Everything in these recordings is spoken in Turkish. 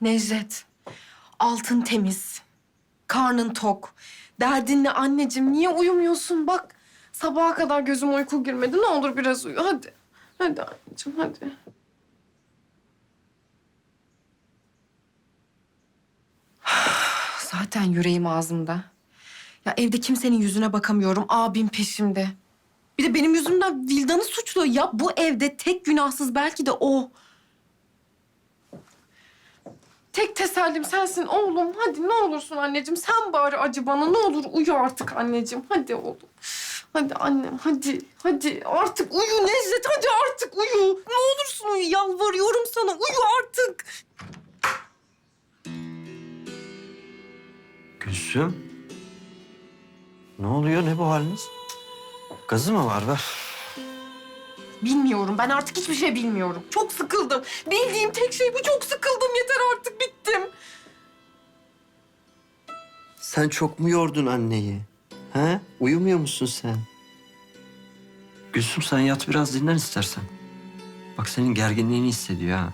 Necdet, altın temiz, karnın tok. Derdin ne anneciğim? Niye uyumuyorsun? Bak sabaha kadar gözüm uyku girmedi. Ne olur biraz uyu. Hadi. Hadi anneciğim hadi. Zaten yüreğim ağzımda. Ya evde kimsenin yüzüne bakamıyorum. Abim peşimde. Bir de benim yüzümden Vildan'ı suçluyor. Ya bu evde tek günahsız belki de o. Tek tesellim sensin oğlum. Hadi ne olursun anneciğim. Sen bari acı bana. Ne olur uyu artık anneciğim. Hadi oğlum. Hadi annem hadi. Hadi artık uyu Necdet. Hadi artık uyu. Ne olursun uyu. Yalvarıyorum sana. Uyu artık. Gülsüm. Ne oluyor? Ne bu haliniz? Gazı mı var be? Bilmiyorum. Ben artık hiçbir şey bilmiyorum. Çok sıkıldım. Bildiğim tek şey bu. Çok sıkıldım. Yeter artık. Sen çok mu yordun anneyi? He? Uyumuyor musun sen? Gülsüm sen yat biraz dinlen istersen. Bak senin gerginliğini hissediyor ha.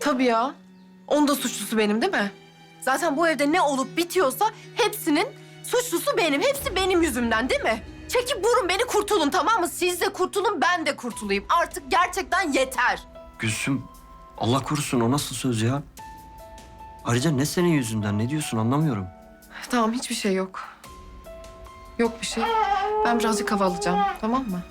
Tabii ya. Onun da suçlusu benim değil mi? Zaten bu evde ne olup bitiyorsa hepsinin suçlusu benim. Hepsi benim yüzümden değil mi? Çekip vurun beni kurtulun tamam mı? Siz de kurtulun ben de kurtulayım. Artık gerçekten yeter. Gülsüm Allah korusun o nasıl söz ya? Ayrıca ne senin yüzünden ne diyorsun anlamıyorum. Tamam hiçbir şey yok. Yok bir şey. Ben birazcık hava alacağım tamam mı?